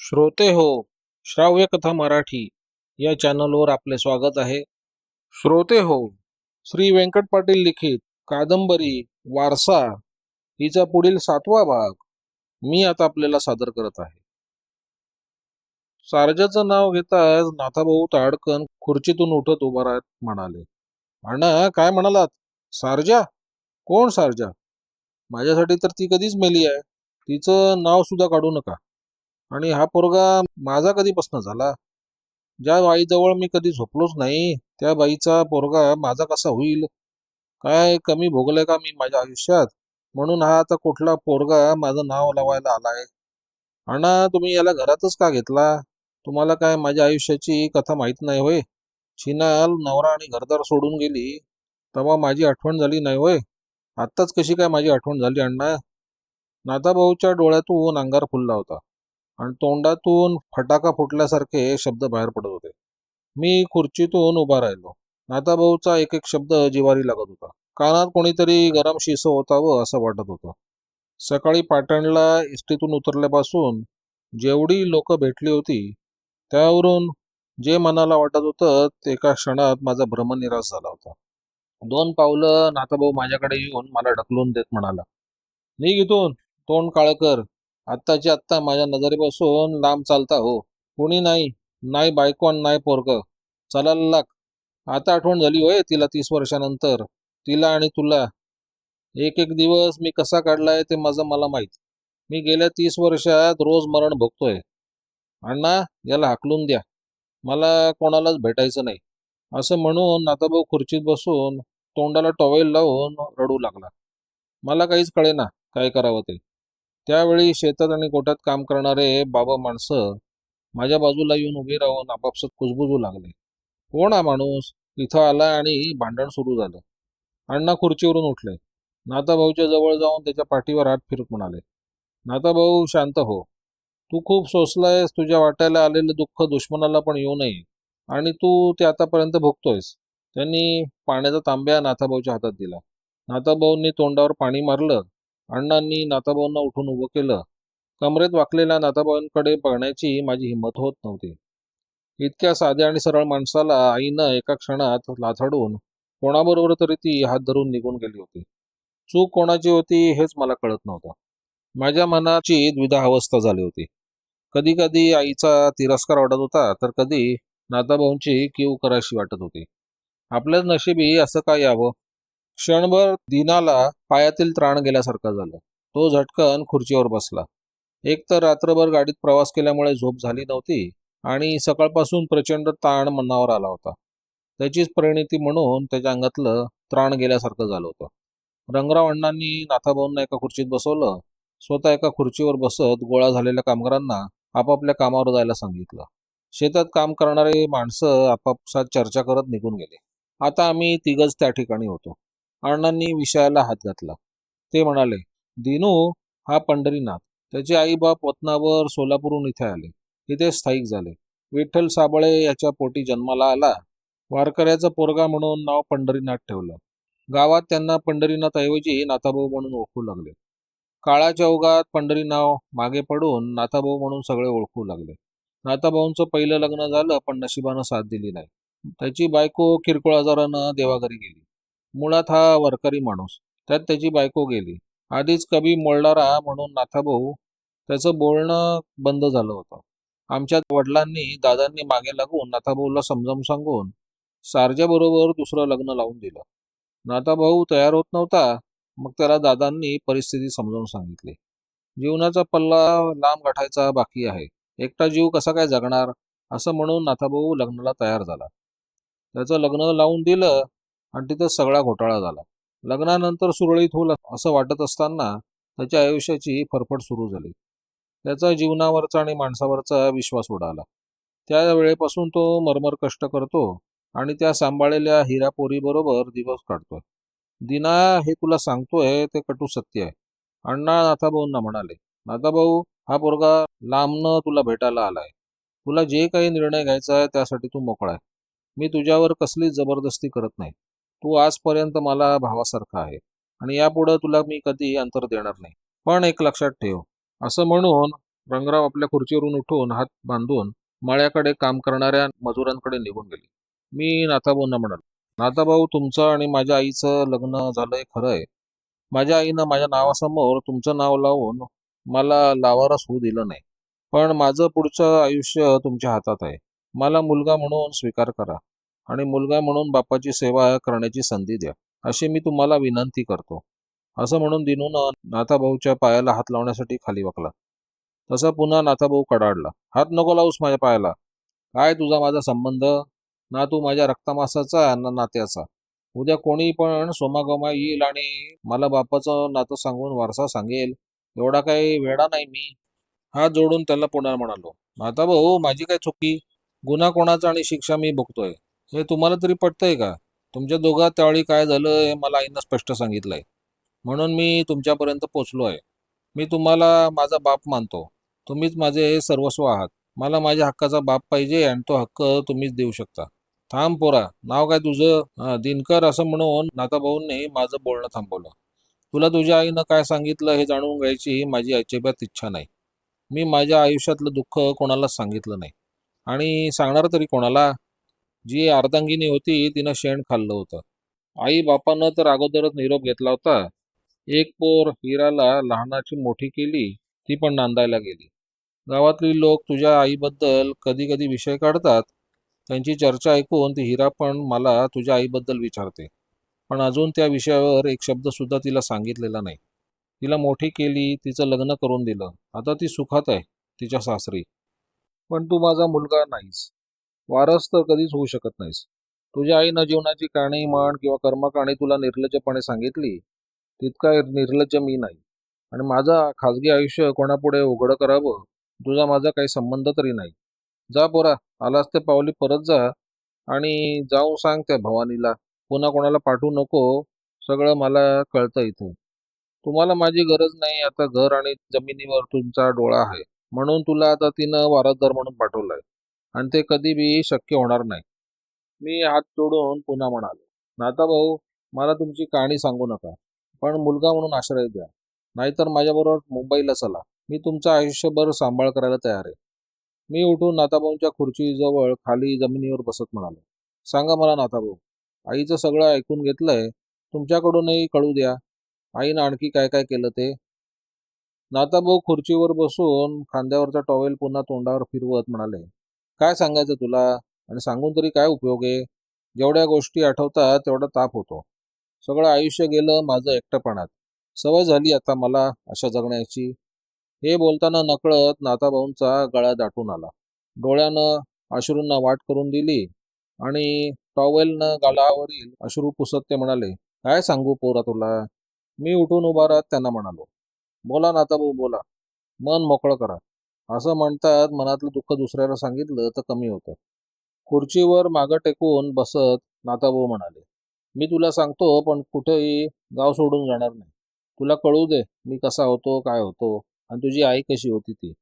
श्रोते हो श्राव्य कथा मराठी या चॅनलवर आपले स्वागत आहे. श्रोते हो श्री व्यंकट पाटील लिखित कादंबरी वारसा हिचा पुढील सातवा भाग मी आता आपल्याला सादर करत आहे. सारजाचं नाव घेताच नाथाभाऊ ताडकन खुर्चीतून उठत उभा राहत म्हणाले अण्णा काय म्हणालात? सारजा? कोण सारजा? माझ्यासाठी तर ती कधीच मेली आहे. तिचं नाव सुद्धा काढू नका. आणि हा पोरगा माझा कधीपासून झाला? ज्या बाईजवळ मी कधी झोपलोच नाही त्या बाईचा पोरगा माझा कसा होईल? काय कमी भोगलंय का मी माझ्या आयुष्यात? म्हणून हा आता कुठला पोरगा माझं नाव लावायला आलाय अण्णा तुम्ही याला घरातच का घेतला? तुम्हाला काय माझ्या आयुष्याची कथा माहीत नाही होय? छिनाल नवरा आणि घरदार सोडून गेली तेव्हा माझी आठवण झाली नाही होय? आत्ताच कशी काय माझी आठवण झाली अण्णा? नाताभाऊच्या डोळ्यातून अंगार फुलला होता. आणि तोंडातून फटाका फुटल्यासारखे शब्द बाहेर पडत होते. मी खुर्चीतून उभा राहिलो. नाताभाऊचा एक एक शब्द जिवारी लागत होता. कानात कोणीतरी गरम शिस होतावं असं वाटत होतं. सकाळी पाटणला इस्टीतून उतरल्यापासून जेवढी लोक भेटली होती त्यावरून जे मनाला वाटत होतं ते एका क्षणात माझा भ्रमनिराश झाला होता. दोन पावलं नाताभाऊ माझ्याकडे येऊन मला ढकलून देत म्हणाला निघ इथून तोंड काळ कर. आत्ताची आत्ता माझ्या नजरेपासून लांब चालता हो. कोणी नाही नाही बायको आणि नाही पोरग. चालायला लाग आता आठवण झाली होय तिला तीस वर्षानंतर. तिला आणि तुला. एक एक दिवस मी कसा काढलाय ते माझं मला माहीत. मी गेल्या तीस वर्षात रोज मरण भोगतोय. अण्णा याला हाकलून द्या. मला कोणालाच भेटायचं नाही. असं म्हणून नाताभाऊ खुर्चीत बसून तोंडाला टॉवेल लावून रडू लागला. मला काहीच कळेना काय करावं ते. त्यावेळी शेतात आणि गोठ्यात काम करणारे बाबा माणसं माझ्या बाजूला येऊन उभे राहून आपापसात कुजबुजू लागले. कोण हा माणूस? इथं आला आणि भांडण सुरू झालं. अण्णा खुर्चीवरून उठले. नाताभाऊच्या जवळ जाऊन त्याच्या पाठीवर हात फिरत म्हणाले नाताभाऊ शांत हो. तू खूप सोसलायस. तुझ्या वाट्याला आलेलं दुःख दुश्मनाला पण येऊ नये. आणि तू ते आतापर्यंत भोगतोयस. त्यांनी पाण्याचा तांब्या नाथाभाऊच्या हातात दिला. नाथाभाऊंनी तोंडावर पाणी मारलं. अण्णांनी नाथाभाऊंना उठून उभं केलं. कमरेत वाकलेल्या नाताबाईंकडे बघण्याची माझी हिंमत होत नव्हती. इतक्या साध्या आणि सरळ माणसाला आईनं एका क्षणात लाथाडून कोणाबरोबर तरी ती हात धरून निघून गेली होती. चूक कोणाची होती हेच मला कळत नव्हतं. माझ्या मनाची द्विधा अवस्था झाली होती. कधी कधी आईचा तिरस्कार वाटत होता तर कधी नाताभाऊंची कीव करायची वाटत होती. आपल्याच नशिबी असं काय यावं? क्षणभर दिनाला पायातील त्राण गेल्यासारखं झालं. तो झटकन खुर्चीवर बसला. एक तर रात्रभर गाडीत प्रवास केल्यामुळे झोप झाली नव्हती आणि सकाळपासून प्रचंड ताण मनावर आला होता. त्याचीच परिणिती म्हणून त्याच्या अंगातलं त्राण गेल्यासारखं झालं होतं. रंगराव अण्णांनी नाथाभाऊंना एका खुर्चीत बसवलं. स्वतः एका खुर्चीवर बसत गोळा झालेल्या कामगारांना आपापल्या कामावर जायला सांगितलं. शेतात काम करणारे माणसं आपापसात चर्चा करत निघून गेले. आता आम्ही तिघच त्या ठिकाणी होतो. अण्णांनी विषयाला हात घातला. ते म्हणाले दिनू हा पंढरीनाथ. त्याचे आई बाप वतनावर सोलापूरहून इथे आले. इथे स्थायिक झाले. विठ्ठल साबळे याच्या पोटी जन्माला आला. वारकऱ्याचा पोरगा म्हणून नाव पंढरीनाथ ठेवलं. गावात त्यांना पंढरीनाथ ऐवजी नाथाभाऊ म्हणून ओळखू लागले. काळाच्या ओघात पंढरी नाव मागे पडून नाथाभाऊ म्हणून सगळे ओळखू लागले. नाथाभाऊंचं पहिलं लग्न झालं पण नशिबानं साथ दिली नाही. त्याची बायको किरकोळ आजारानं देवाघरी गेली. मुळात हा वरकरी माणूस. त्यात त्याची बायको गेली. आधीच कवी मोडणारा म्हणून नाथाभाऊ त्याचं बोलणं बंद झालं होतं. आमच्या वडिलांनी दादांनी मागे लागून नाथाभाऊला समजावून सांगून सारज्याबरोबर दुसरं लग्न लावून दिलं. नाथाभाऊ तयार होत नव्हता. मग त्याला दादांनी परिस्थिती समजावून सांगितली. जीवनाचा पल्ला लांब गाठायचा बाकी आहे. एकटा जीव कसा काय जगणार? असं म्हणून नाथाभाऊ लग्नाला तयार झाला. त्याचं लग्न लावून दिलं. आणि तिथं सगळा घोटाळा झाला. लग्नानंतर सुरळीत होईल असं वाटत असताना त्याच्या आयुष्याची फरफट सुरू झाली. त्याचा जीवनावरचा आणि माणसावरचा विश्वास उडाला. त्या वेळेपासून तो मरमर कष्ट करतो आणि त्या सांभाळलेल्या हिरापोरीबरोबर दिवस काढतोय. दिना हे तुला सांगतोय ते कटू सत्य आहे. अण्णा नाथाभाऊंना म्हणाले नाथाभाऊ हा पोरगा लांबनं तुला भेटायला आलाय. तुला जे काही निर्णय घ्यायचा आहे त्यासाठी तू मोकळा आहे. मी तुझ्यावर कसलीच जबरदस्ती करत नाही. तू आजपर्यंत मला भावासारखा आहे आणि यापुढं तुला मी कधी अंतर देणार नाही. पण एक लक्षात ठेव. असं म्हणून रंगराव आपल्या खुर्चीवरून उठून हात बांधून माळ्याकडे काम करणाऱ्या मजुरांकडे निघून गेले. मी नाथाभाऊंना म्हणालो नाथाभाऊ तुमचं आणि माझ्या आईचं लग्न झालंय खरं आहे माझ्या आईनं माझ्या नावासमोर तुमचं नाव लावून मला लावारस होऊ दिलं नाही. पण माझं पुढचं आयुष्य तुमच्या हातात आहे. मला मुलगा म्हणून स्वीकार करा. आणि मुलगा म्हणून बापाची सेवा करण्याची संधी द्या. अशी मी तुम्हाला विनंती करतो. असं म्हणून दिनूनं नाथाभाऊच्या पायाला हात लावण्यासाठी खाली वाकला. तसा पुन्हा नाथाभाऊ कडाडला. हात नको लावूस माझ्या पायाला. काय तुझा माझा संबंध? ना तू माझ्या रक्तमासाचा ना नात्याचा. उद्या कोणी पण सोमागोमा येईल आणि मला बापाचं नातं सांगून वारसा सांगेल. एवढा काही वेडा नाही मी. हात जोडून त्याला पुन्हा म्हणालो नाथाभाऊ माझी काय चुकी? गुन्हा कोणाचा आणि शिक्षा मी भोगतोय. हे तुम्हाला तरी पटतंय का? तुमच्या दोघा त्यावेळी काय झालं हे मला आईनं स्पष्ट सांगितलंय. म्हणून मी तुमच्यापर्यंत पोचलो आहे मी तुम्हाला माझा बाप मानतो. तुम्हीच माझे सर्वस्व आहात. मला माझ्या हक्काचा बाप पाहिजे आणि तो हक्क तुम्हीच देऊ शकता. थांब पोरा नाव काय तुझं? दिनकर असं म्हणून नाताभाऊंनी माझं बोलणं थांबवलं. तुला तुझ्या आईनं काय सांगितलं हे जाणून घ्यायची माझी अजिबात इच्छा नाही. मी माझ्या आयुष्यातलं दुःख कोणालाच सांगितलं नाही. आणि सांगणार तरी कोणाला? जी अर्धांगिनी होती तिनं शेण खाल्लं होतं. आई बापानं तर अगोदरच निरोप घेतला होता. एक पोर हिराला लहानाची मोठी केली ती पण नांदायला गेली. गावातली लोक तुझ्या आईबद्दल कधी कधी विषय काढतात. त्यांची चर्चा ऐकून ती हिरा पण मला तुझ्या आईबद्दल विचारते. पण अजून त्या विषयावर एक शब्द सुद्धा तिला सांगितलेला नाही. तिला मोठी केली तिचं लग्न करून दिलं. आता ती सुखात आहे तिच्या सासरी. पण तू माझा मुलगा नाहीस. वारस तर कधीच होऊ शकत नाहीस. तुझ्या आईनं जीवनाची कहाणी म्हण किंवा कर्मकाणी तुला निर्लज्जपणे सांगितली तितका निर्लज्ज मी नाही. आणि माझा खाजगी आयुष्य कोणापुढे उघडं करावं तुझा माझा काही संबंध तरी नाही. जा पोरा आलास ते पावली परत जा आणि जाऊन सांग त्या भवानीला पुन्हा कोणाला पाठवू नको सगळं मला कळतं इथून. तुम्हाला माझी गरज नाही आता घर आणि जमिनीवर तुमचा डोळा आहे. म्हणून तुला आता तिनं वारसदार म्हणून पाठवलंय. आणि ते कधी बी शक्य होणार नाही. मी हात तोडून पुन्हा म्हणालो नाता भाऊ मला तुमची कहाणी सांगू नका पण मुलगा म्हणून आश्रय द्या. नाहीतर माझ्याबरोबर मुंबईला चला. मी तुमचं आयुष्यभर सांभाळ करायला तयार आहे. मी उठून नाताभाऊंच्या खुर्चीजवळ खाली जमिनीवर बसत म्हणालो सांगा मला नाताभाऊ आईचं सगळं ऐकून घेतलंय. तुमच्याकडूनही कळू द्या. आईनं आणखी काय काय केलं ते? नाताभाऊ खुर्चीवर बसून खांद्यावरचा टॉवेल पुन्हा तोंडावर फिरवत म्हणाले काय सांगायचं तुला? आणि सांगून तरी काय उपयोग आहे? जेवढ्या गोष्टी आठवतात तेवढा ताप होतो. सगळं आयुष्य गेलं माझं एकटपणात. सवय झाली आता मला अशा जगण्याची. हे बोलताना नकळत नाताभाऊंचा गळा दाटून आला. डोळ्यानं अश्रूंना वाट करून दिली आणि टॉवेलनं गालावरील अश्रू पुसत ते म्हणाले काय सांगू पोरा तुला? मी उठून उभा राहत त्यांना म्हणालो बोला नाताभाऊ बोला. मन मोकळं करा. असं म्हणतात मनातलं दुःख दुसऱ्याला सांगितलं तर कमी होतं. खुर्चीवर मागं टेकून बसत नाताभाऊ म्हणाले मी तुला सांगतो पण कुठेही गाव सोडून जाणार नाही. तुला कळू दे मी कसा होतो काय होतो आणि तुझी आई कशी होती ती.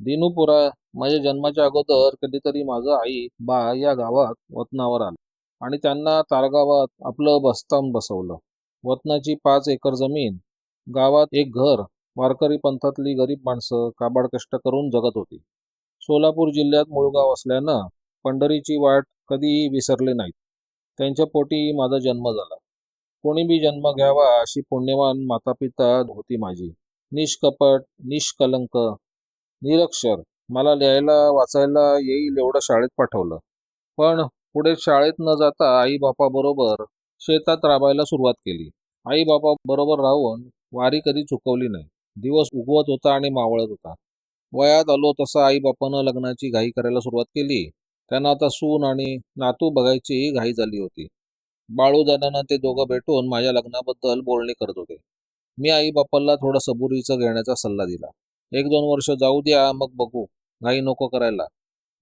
दिनू पुरा माझ्या जन्माच्या अगोदर कधीतरी माझं आई बा या गावात वतनावर आलं आणि त्यांना तारगावात आपलं बस्तान बसवलं. वतनाची पाच एकर जमीन गावात एक घर वारकरी पंथातली गरीब माणसं काबाड कष्ट करून जगत होती. सोलापूर जिल्ह्यात मुळगाव असल्यानं पंढरीची वाट कधीही विसरले नाहीत. त्यांच्या पोटी माझा जन्म झाला. कोणी बी जन्म घ्यावा अशी पुण्यवान मातापिता होती माझी. निष्कपट निष्कलंक निरक्षर मला लिहायला वाचायला येईल एवढं शाळेत पाठवलं. पण पुढे शाळेत न जाता आईबापाबरोबर शेतात राबायला सुरुवात केली. आईबापाबरोबर राहून वारी कधी चुकवली नाही. दिवस उगवत होता आणि मावळत होता. वयात आलो तसा आई बापानं लग्नाची घाई करायला सुरुवात केली. त्यांना आता सून आणि नातू बघायचीही घाई झाली होती. बाळू दादांना ते दोघं भेटून माझ्या लग्नाबद्दल बोलणी करत होते. मी आई बापाला थोडं सबुरीचं घेण्याचा सल्ला दिला. एक दोन वर्ष जाऊ द्या मग बघू. घाई नको करायला.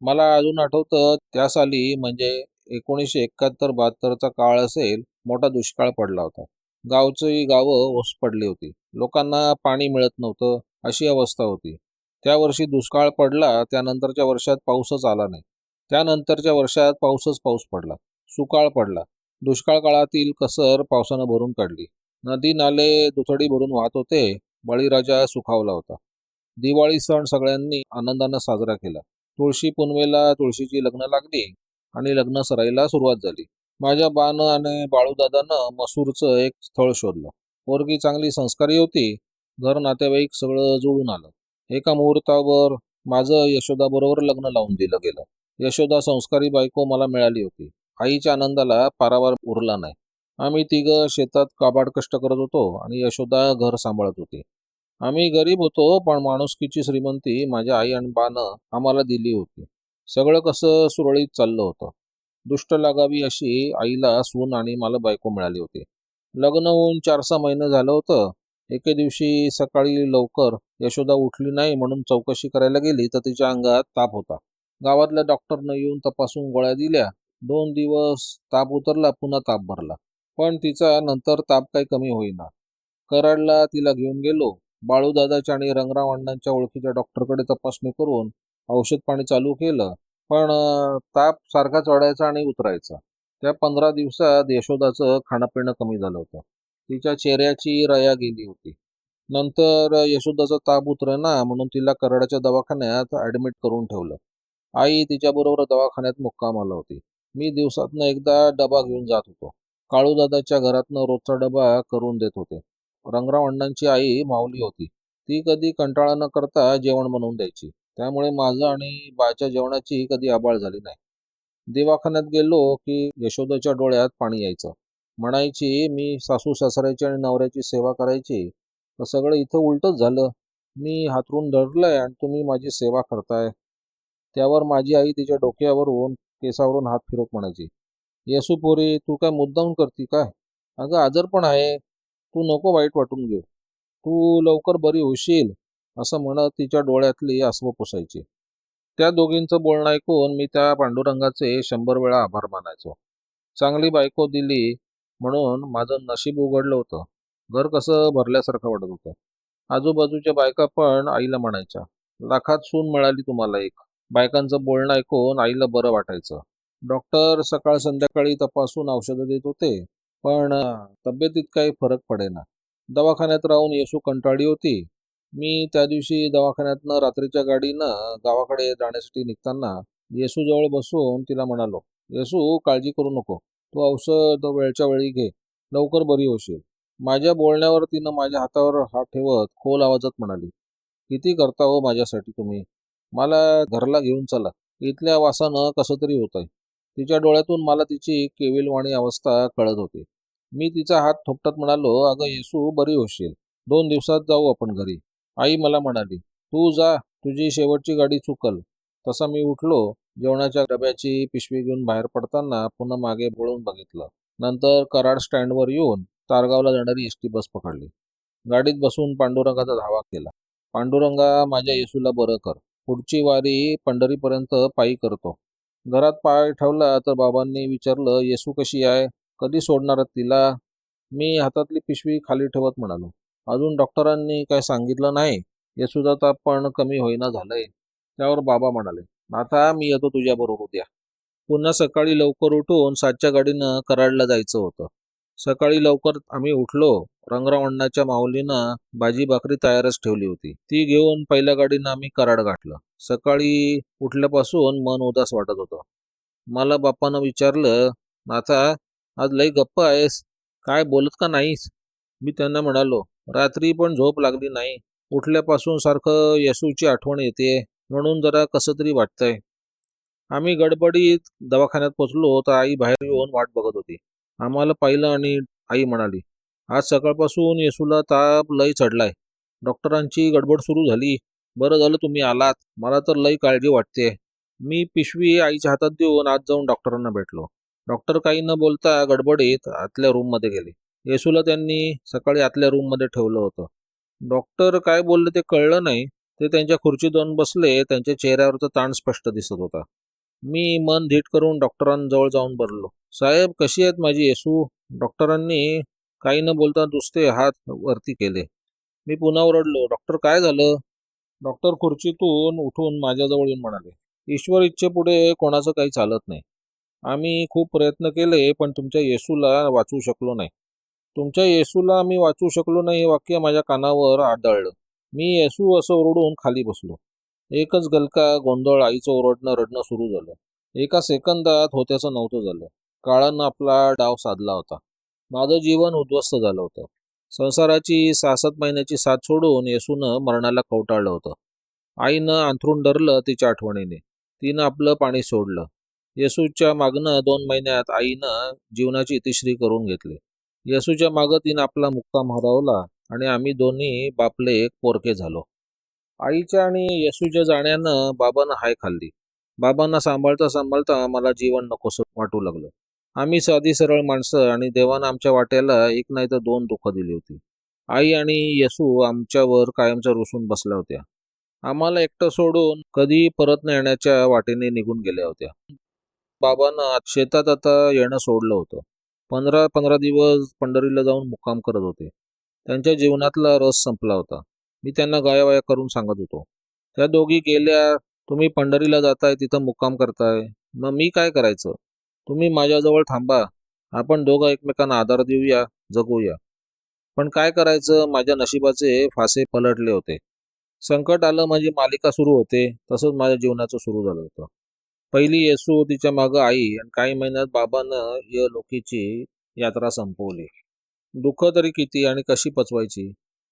मला अजून आठवतं त्या साली म्हणजे एकोणीसशे एकाहत्तर बहात्तरचा काळ असेल मोठा दुष्काळ पडला होता. गावची गावं ओस पडली होती. लोकांना पाणी मिळत नव्हतं अशी अवस्था होती. त्या वर्षी दुष्काळ पडला त्यानंतरच्या वर्षात पाऊसच आला नाही. त्यानंतरच्या वर्षात पाऊसच पाऊस पडला. सुकाळ पडला. दुष्काळ काळातील कसर पावसानं भरून काढली. नदी नाले दुथडी भरून वाहत होते बळीराजा सुखावला होता. दिवाळी सण सगळ्यांनी आनंदानं साजरा केला. तुळशी पुनवेला तुळशीची लग्न लागली आणि लग्न सराईला सुरुवात झाली. माझ्या बानं आणि बाळूदादानं मसूरचं एक स्थळ शोधलं. पोरगी चांगली संस्कारी होती. घर नातेवाईक सगळं जुळून आलं. एका मुहूर्तावर माझं यशोदाबरोबर लग्न लावून दिलं गेलं. यशोदा संस्कारी बायको मला मिळाली होती. आईच्या आनंदाला पारावार उरला नाही. आम्ही तिघं शेतात काबाड कष्ट करत होतो आणि यशोदा घर सांभाळत होती. आम्ही गरीब होतो पण माणुसकीची श्रीमंती माझ्या आई आणि बानं आम्हाला दिली होती. सगळं कसं सुरळीत चाललं होतं. दुष्ट लागावी अशी आईला सून आणि मला बायको मिळाली होती. लग्न होऊन चार सहा महिने झालं होतं. एके दिवशी सकाळी लवकर यशोदा उठली नाही म्हणून चौकशी करायला गेली तर तिच्या अंगात ताप होता. गावातल्या डॉक्टरनं येऊन तपासून गोळ्या दिल्या. दोन दिवस ताप उतरला पुन्हा ताप भरला. पण तिचा नंतर ताप काही कमी होईना. कराडला तिला घेऊन गेलो. बाळूदादाच्या आणि रंगराव अण्णांच्या ओळखीच्या डॉक्टरकडे तपासणी करून औषध पाणी चालू केलं. पण ताप सारखाच वाढायचा आणि उतरायचा. त्या पंधरा दिवसात यशोदाचं खाणंपिणं कमी झालं होतं. तिच्या चेहऱ्याची रया गेली होती. नंतर यशोदाचा ताप उतरेना म्हणून तिला कराडाच्या दवाखान्यात ऍडमिट करून ठेवलं. आई तिच्याबरोबर दवाखान्यात मुक्काम आला होती. मी दिवसातनं एकदा डबा घेऊन जात होतो. काळूदादाच्या घरातनं रोजचा डबा करून देत होते. रंगराव अण्णांची आई माऊली होती. ती कधी कंटाळा न करता जेवण बनवून द्यायची. त्यामुळे माझं आणि बायच्या जेवणाची कधी आबाळ झाली नाही. दिवाखान्यात गेलो की यशोदाच्या डोळ्यात पाणी यायचं. म्हणायची मी सासू सासऱ्याची आणि नवऱ्याची सेवा करायची. तर सगळं इथं उलटच झालं. मी हातरून धरलंय आणि तुम्ही माझी सेवा करताय. त्यावर माझी आई तिच्या डोक्यावरून केसावरून हात फिरत म्हणायची येसू पोरी तू काय मुद्दाम करती काय? अगं आजार पण आहे. तू नको वाईट वाटून घेऊ. तू लवकर बरी होशील. असं म्हणत तिच्या डोळ्यातली आसवं पुसायची. त्या दोघींचं बोलणं ऐकून मी त्या पांडुरंगाचे शंभर वेळा आभार मानायचो. चांगली बायको दिली म्हणून माझं नशीब उघडलं होतं. घर कसं भरल्यासारखं वाटत होतं. आजूबाजूच्या बायका पण आईला म्हणायच्या लाखात सून मिळाली तुम्हाला एक. बायकांचं बोलणं ऐकून आईला बरं वाटायचं. डॉक्टर सकाळ संध्याकाळी तपासून औषधं देत होते पण तब्येतीत काही फरक पडेना. दवाखान्यात राहून येशू कंटाळी होती मी त्या दिवशी दवाखान्यातनं रात्रीच्या गाडीनं गावाकडे जाण्यासाठी निघताना येसूजवळ बसून तिला म्हणालो येसू काळजी करू नको. तू औषध वेळच्या वेळी घे. लवकर बरी होशील. माझ्या बोलण्यावर तिनं माझ्या हातावर हात ठेवत खोल आवाजात म्हणाली किती करता हो माझ्यासाठी तुम्ही? मला घरला घेऊन चला. इथल्या वासानं कसं तरी होत आहे तिच्या डोळ्यातून मला तिची केविलवाणी अवस्था कळत होती. मी तिचा हात थोपटत म्हणालो अगं येसू बरी होशील. दोन दिवसात जाऊ आपण घरी. आई मला म्हणाली तू जा तुझी शेवटची गाडी चुकल. तसा मी उठलो जेवणाच्या डब्याची पिशवी घेऊन बाहेर पडताना पुन्हा मागे बोळून बघितलं. नंतर कराड स्टँडवर येऊन तारगावला जाणारी एस टी बस पकडली. गाडीत बसून पांडुरंगाचा धावा केला. पांडुरंगा माझ्या येसूला बरं कर. पुढची वारी पंढरीपर्यंत पायी करतो. घरात पाय ठेवला तर बाबांनी विचारलं येसू कशी आहे? कधी सोडणार तिला? मी हातातली पिशवी खाली ठेवत म्हणालो अजून डॉक्टरांनी काय सांगितलं नाही हे सुद्धा तर पण कमी होईना झालंय. त्यावर बाबा म्हणाले आता मी येतो तुझ्याबरोबर उद्या. पुन्हा सकाळी लवकर उठून सातच्या गाडीनं कराडला जायचं होतं. सकाळी लवकर आम्ही उठलो रंगराव अण्णाच्या माऊलीनं भाजी भाकरी तयारच ठेवली होती. ती घेऊन पहिल्या गाडीनं आम्ही कराड गाठलं. सकाळी उठल्यापासून मन उदास वाटत होतं. मला बाप्पानं विचारलं नाथा आज लई गप्प आहेस? काय बोलत का नाहीस? मी त्यांना म्हणालो रात्री पण झोप लागली नाही. उठल्यापासून सारखं येसूची आठवण येते. म्हणून जरा कसं तरी वाटतंय. आम्ही गडबडीत दवाखान्यात पोचलो तर आई बाहेर येऊन वाट बघत होती. आम्हाला पाहिलं आणि आई म्हणाली आज सकाळपासून येसूला ताप लय चढलाय. डॉक्टरांची गडबड सुरू झाली. बरं झालं तुम्ही आलात. मला तर लई काळजी वाटते. मी पिशवी आईच्या हातात देऊन आज जाऊन डॉक्टरांना भेटलो. डॉक्टर काही न बोलता गडबडीत आतल्या रूममध्ये गेले. येसूला त्यांनी सकाळी आतल्या रूममध्ये ठेवलं होतं. डॉक्टर काय बोलले ते कळलं नाही. ते त्यांच्या खुर्ची जाऊन बसले. त्यांच्या चेहऱ्यावरचा ताण स्पष्ट दिसत होता. मी मन धीट करून डॉक्टरांजवळ जाऊन बरलो साहेब कशी आहेत माझी येसू? डॉक्टरांनी काही न बोलता दुसते हात वरती केले. मी पुन्हा ओरडलो डॉक्टर काय झालं? डॉक्टर खुर्चीतून उठून माझ्याजवळ येऊन म्हणाले ईश्वर इच्छेपुढे कोणाचं काही चालत नाही. आम्ही खूप प्रयत्न केले पण तुमच्या येसूला वाचवू शकलो नाही. तुमच्या येसूला मी वाचू शकलो नाही हे वाक्य माझ्या कानावर आदळलं. मी येसू असं ओरडून खाली बसलो. एकच गलका गोंधळ आईचं ओरडणं रडणं सुरू झालं. एका सेकंदात होत्याचं नव्हतं झालं. काळानं आपला डाव साधला होता. माझं जीवन उद्ध्वस्त झालं होतं. संसाराची सहासत महिन्याची साथ सोडून येसूनं मरणाला कवटाळलं होतं. आईनं अंथरून धरलं तिच्या आठवणीने. तिनं आपलं पाणी सोडलं. येसूच्या मागणं दोन महिन्यात आईनं जीवनाची इतिश्री करून घेतली. येसूच्या मागं तिनं आपला मुक्काम हरवला आणि आम्ही दोन्ही बापले एक पोरके झालो. आईच्या आणि येसूच्या जाण्यानं बाबांना हाय खाल्ली. बाबांना सांभाळता सांभाळता मला जीवन नकोसं वाटू लागलं. आम्ही साधी सरळ माणसं आणि देवानं आमच्या वाट्याला एक नाही तर दोन दुःख दिली होती. आई आणि येसू आमच्यावर कायमच्या रुसून बसल्या होत्या. आम्हाला एकटं सोडून कधी परत न येण्याच्या वाटेने निघून गेल्या होत्या. बाबांना शेतात आता येणं सोडलं होतं. पंधरा पंधरा दिवस पंढरीला जाऊन मुक्काम करत होते. त्यांच्या जीवनातला रस संपला होता. मी त्यांना गायावाया करून सांगत होतो. त्या दोघी गेल्या तुम्ही पंढरीला जाताय तिथं मुक्काम करताय. मग मी काय करायचं? तुम्ही माझ्याजवळ थांबा. आपण दोघं एकमेकांना आधार देऊया जगूया. पण काय करायचं? माझ्या नशिबाचे फासे पलटले होते. संकट आलं म्हणजे मालिका सुरू होते. तसंच माझ्या जीवनाचं सुरू झालं होतं. पहिली येसू तिच्या मागं आई आणि काही महिन्यात बाबानं य लोकीची यात्रा संपवली. दुःख तरी किती आणि कशी पचवायची?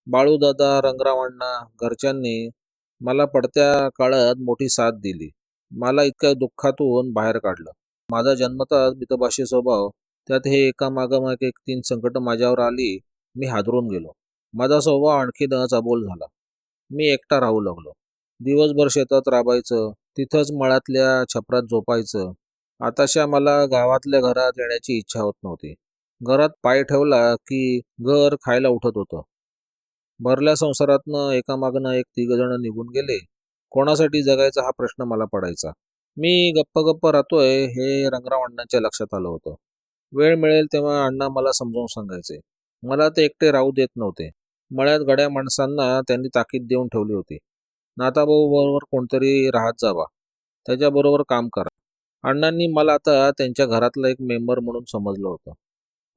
बाळूदादा रंगरावांना घरच्यांनी मला पडत्या काळात मोठी साथ दिली. मला इतक्या दुःखातून बाहेर काढलं. माझा जन्मतः मितभाषी स्वभाव त्यात हे एका मागोमाग एक तीन संकट माझ्यावर आली मी हादरून गेलो. माझा स्वभाव आणखीनच अबोल झाला. मी एकटा राहू लागलो. दिवसभर शेतात राबायचं तिथंच मळ्यातल्या छपरात झोपायचं. आताशा मला गावातल्या घरात येण्याची इच्छा होत नव्हती. घरात पाय ठेवला की घर खायला उठत होतं. भरल्या संसारातनं एकामागनं एक तिघजण निघून गेले. कोणासाठी जगायचा हा प्रश्न मला पडायचा. मी गप्प गप्प राहतोय हे रंगराव अण्णांच्या लक्षात आलं होतं. वेळ मिळेल तेव्हा अण्णा मला समजावून सांगायचे. मला ते एकटे राहू देत नव्हते. मळ्यात गड्या माणसांना त्यांनी ताकीद देऊन ठेवली होती. नाताभाऊ बरोबर कोणतरी राहत जावा. त्याच्याबरोबर काम करा. अण्णांनी मला आता त्यांच्या घरातला एक मेंबर म्हणून समजलं होतं.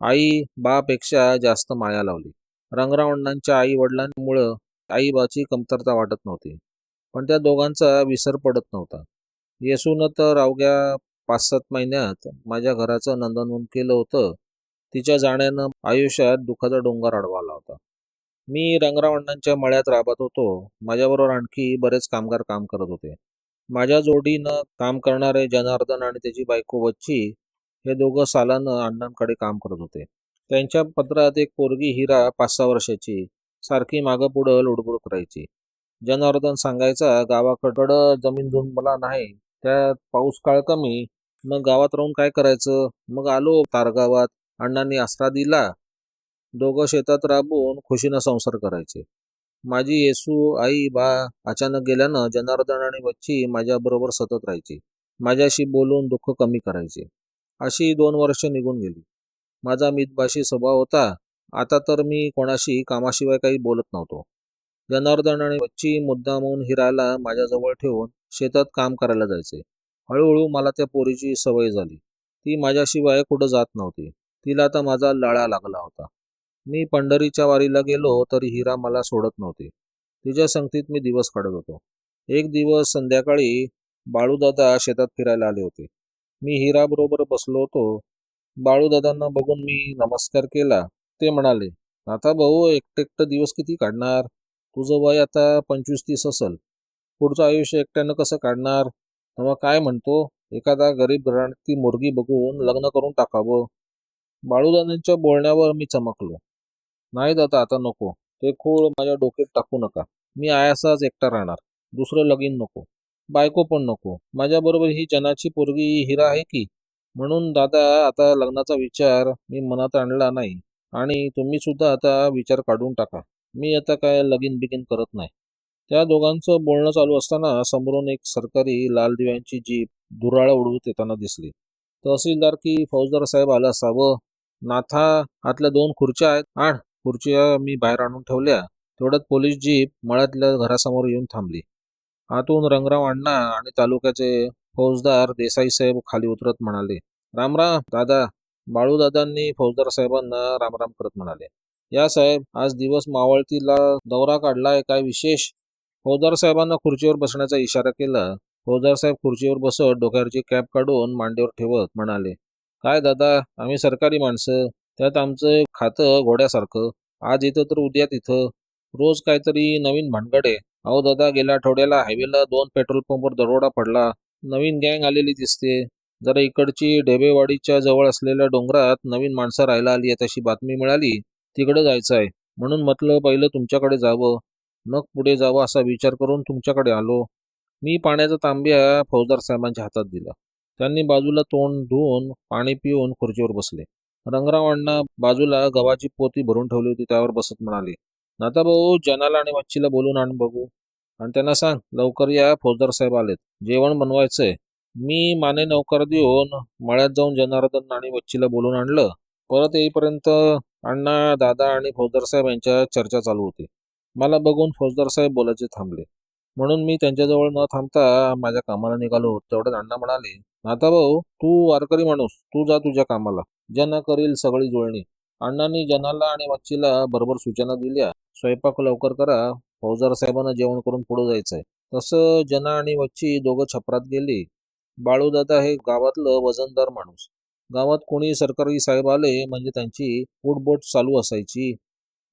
आई बापेक्षा जास्त माया लावली. रंगराव अण्णांच्या आई वडिलांमुळं आईबाची कमतरता वाटत नव्हती. पण त्या दोघांचा विसर पडत नव्हता. येसून तर अवघ्या पाच सात महिन्यात माझ्या घराचं नंदनवन केलं होतं. तिच्या जाण्यानं आयुष्यात दुःखाचा डोंगर अडवाला होता. मी रंगरावण्णांच्या मळ्यात राबत होतो. माझ्याबरोबर आणखी बरेच कामगार काम करत होते. माझ्या जोडीनं काम करणारे जनार्दन आणि त्याची बायको वच्ची हे दोघं सालानं अण्णांकडे काम करत होते. त्यांच्या पत्रात एक पोरगी हिरा पाच सहा वर्षाची सारखी मागं पुढं लुडबुड करायची जनार्दन सांगायचा गावाकडं जमीन धुऊन मला नाही त्यात पाऊस काळ कमी मग गावात राहून काय करायचं? मग आलो तारगावात अण्णांनी आसरा दिला दोघं शेतात राबून खुशीनं संसार करायचे. माझी येसू आई बा अचानक गेल्यानं जनार्दन आणि बच्ची माझ्याबरोबर सतत राहायची. माझ्याशी बोलून दुःख कमी करायचे. अशी दोन वर्ष निघून गेली. माझा मितभाषी स्वभाव होता. आता तर मी कोणाशी कामाशिवाय काही बोलत नव्हतो. जनार्दन आणि बच्ची मुद्दामून हिराला माझ्याजवळ ठेवून शेतात काम करायला जायचे. हळूहळू मला त्या पोरीची सवय झाली. ती माझ्याशिवाय कुठं जात नव्हती. तिला आता माझा लळा लागला होता. मी पंढरीच्या वारीला गेलो तरी हिरा मला सोडत नव्हती. तिच्या संगतीत मी दिवस काढत होतो. एक दिवस संध्याकाळी बाळूदादा शेतात फिरायला आले होते. मी हिराबरोबर बसलो होतो. बाळूदादांना बघून मी नमस्कार केला. ते म्हणाले आता भाऊ एकटे एकटं दिवस किती काढणार? तुझं वय आता पंचवीस तीस असेल. पुढचं आयुष्य एकट्यानं कसं काढणार? तेव्हा काय म्हणतो? एखादा गरीब घराण्याची मुलगी बघून लग्न करून टाकावं. बाळूदादांच्या बोलण्यावर मी चमकलो. नाही दादा आता नको. ते खोळ माझ्या डोक्यात टाकू नका. मी आयासाच एकटा राहणार. दुसरं लगीन नको. बायको पण नको. माझ्याबरोबर ही जनाची पोरगी हिरा आहे की? म्हणून दादा आता लग्नाचा विचार मी मनात आणला नाही. आणि तुम्ही सुद्धा आता विचार काढून टाका. मी आता काय लगीन बिगीन करत नाही. त्या दोघांचं बोलणं चालू असताना समोरून एक सरकारी लाल दिव्यांची जीप धुराळा उडवत येताना दिसली. तहसीलदार की फौजदार साहेब आला असावं. नाथा आतल्या दोन खुर्च्या आहेत. आण. खुर्च्या मी बाहेर आणून ठेवल्या. तेवढ्यात पोलीस जीप मळ्यातल्या घरासमोर येऊन थांबली. आतून रंगराव अण्णा आणि तालुक्याचे फौजदार देसाई साहेब खाली उतरत म्हणाले रामराम दादा. बाळूदादांनी फौजदार साहेबांना रामराम करत म्हणाले या साहेब आज दिवस मावळतीला दौरा काढलाय काय विशेष? फौजदार साहेबांना खुर्चीवर बसण्याचा इशारा केला. फौजदार साहेब खुर्चीवर बसत डोक्यावरची कॅप काढून मांडीवर ठेवत म्हणाले काय दादा आम्ही सरकारी माणसं त्यात आमचं खातं घोड्यासारखं. आज इथं तर उद्या तिथं. रोज काहीतरी नवीन भानगड आहे. अहो दादा गेल्या आठवड्याला हायवेला दोन पेट्रोल पंपवर दरोडा पडला. नवीन गँग आलेली दिसते. जरा इकडची ढेबेवाडीच्या जवळ असलेल्या डोंगरात नवीन माणसं राहायला आली आहेत अशी बातमी मिळाली. तिकडे जायचं आहे. म्हणून म्हटलं पहिलं तुमच्याकडे जावं. मग पुढे जावं असा विचार करून तुमच्याकडे आलो. मी पाण्याचा तांब्या फौजदार साहेबांच्या हातात दिला. त्यांनी बाजूला तोंड धुवून पाणी पिऊन खुर्चीवर बसले. रंगराव बाजूला गव्हाची पोती भरून ठेवली होती त्यावर बसत म्हणाले नाता भाऊ जनाला आणि मच्छीला बोलून आण बघू. आणि त्यांना सांग लवकर या फौजदार साहेब आलेत. जेवण बनवायचंय. मी माने नौकर देऊन मळ्यात जाऊन जनार्दन आणि मच्छीला बोलून आणलं. परत येईपर्यंत अण्णा दादा आणि फौजदार साहेब यांच्या चर्चा चालू होती. मला बघून फौजदार साहेब बोलायचे थांबले. म्हणून मी त्यांच्याजवळ न थांबता माझ्या कामाला निघालो. तेवढ्यात अण्णा म्हणाले नाता भाऊ तू वारकरी माणूस. तू जा तुझ्या कामाला. जन करील सगळी जुळणी. अण्णांनी जनाला आणि मच्छीला बरोबर सूचना दिल्या. स्वयंपाक लवकर करा. फौजदार साहेबांना जेवण करून पुढे जायचंय. तसं जना आणि मच्छी दोघं छपरात गेली. बाळूदादा हे गावातलं वजनदार माणूस. गावात कोणी सरकारी साहेब आले म्हणजे त्यांची उठबोट चालू असायची.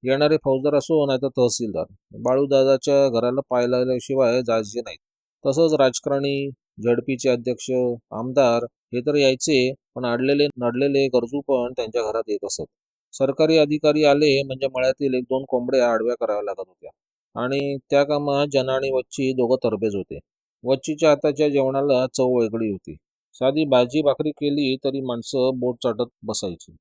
येणारे फौजदार असो नाहीतर तहसीलदार. बाळूदादाच्या घराला पाय लागल्याशिवाय जायचे नाहीत. तसंच राजकारणी झडपीचे अध्यक्ष आमदार हे तर यायचे पण अडलेले नडलेले गरजू पण त्यांच्या घरात येत असत. सरकारी अधिकारी आले म्हणजे मळ्यातील एक दोन कोंबड्या आडव्या कराव्या लागत होत्या. आणि त्या कामात जना आणि वच्ची दोघं तरबेज होते. वच्चीच्या हाताच्या जेवणाला चव वेगळी होती. साधी भाजी भाकरी केली तरी माणसं बोट चाटत बसायची.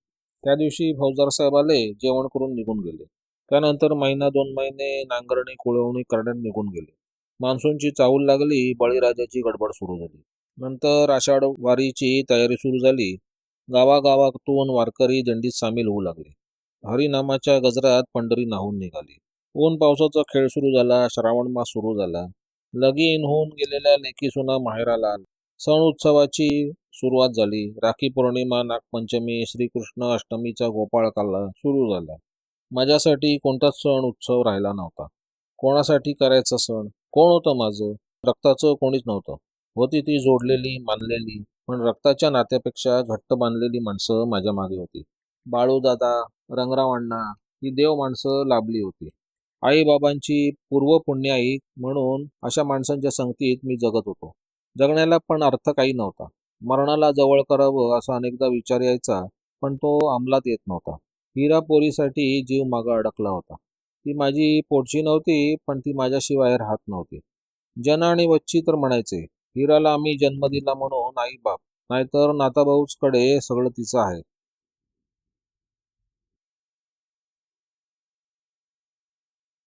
त्या दिवशी फौजदार साहेब आले जेवण करून निघून गेले. त्यानंतर महिना दोन महिने नांगरणी कुळवणी करण्यात निघून गेले. मान्सूनची चाहूल लागली बळीराजाची गडबड सुरू झाली. नंतर आषाढ वारीची तयारी सुरू झाली. गावागावातून वारकरी दिंडीत सामील होऊ लागले. हरिनामाच्या गजरात पंढरी नाहून निघाली. ऊन पावसाचा खेळ सुरू झाला श्रावण मास सुरू झाला. लगीन होऊन गेलेल्या लेकी सुना माहेराला सण उत्सवाची सुरुवात झाली. राखी पौर्णिमा नागपंचमी श्रीकृष्ण अष्टमीचा गोपाळ काला सुरू झाला. माझ्यासाठी कोणताच सण उत्सव राहिला नव्हता. कोणासाठी करायचा सण? कोण होतं माझं? रक्ताचं कोणीच नव्हतं. होती ती जोडलेली मानलेली पण रक्ताच्या नात्यापेक्षा घट्ट बांधलेली माणसं माझ्या मागे होती. बाळूदादा रंगराव अण्णा ही देव माणसं लाभली होती. आई बाबांची पूर्व पुण्याई म्हणून अशा माणसांच्या संगतीत मी जगत होतो. जगण्याला पण अर्थ काही नव्हता. मरणाला जवळ करावं असा अनेकदा विचार यायचा पण तो अंमलात येत नव्हता. हिरा पोरीसाठी जीव मागं अडकला होता. ती माझी पोटची नव्हती पण ती माझ्याशिवाय राहत नव्हती. जन आणि वच्ची तर म्हणायचे हिराला आम्ही जन्म दिला म्हणून आई बाप. नाहीतर नाताभाऊचकडे सगळं तिचं आहे.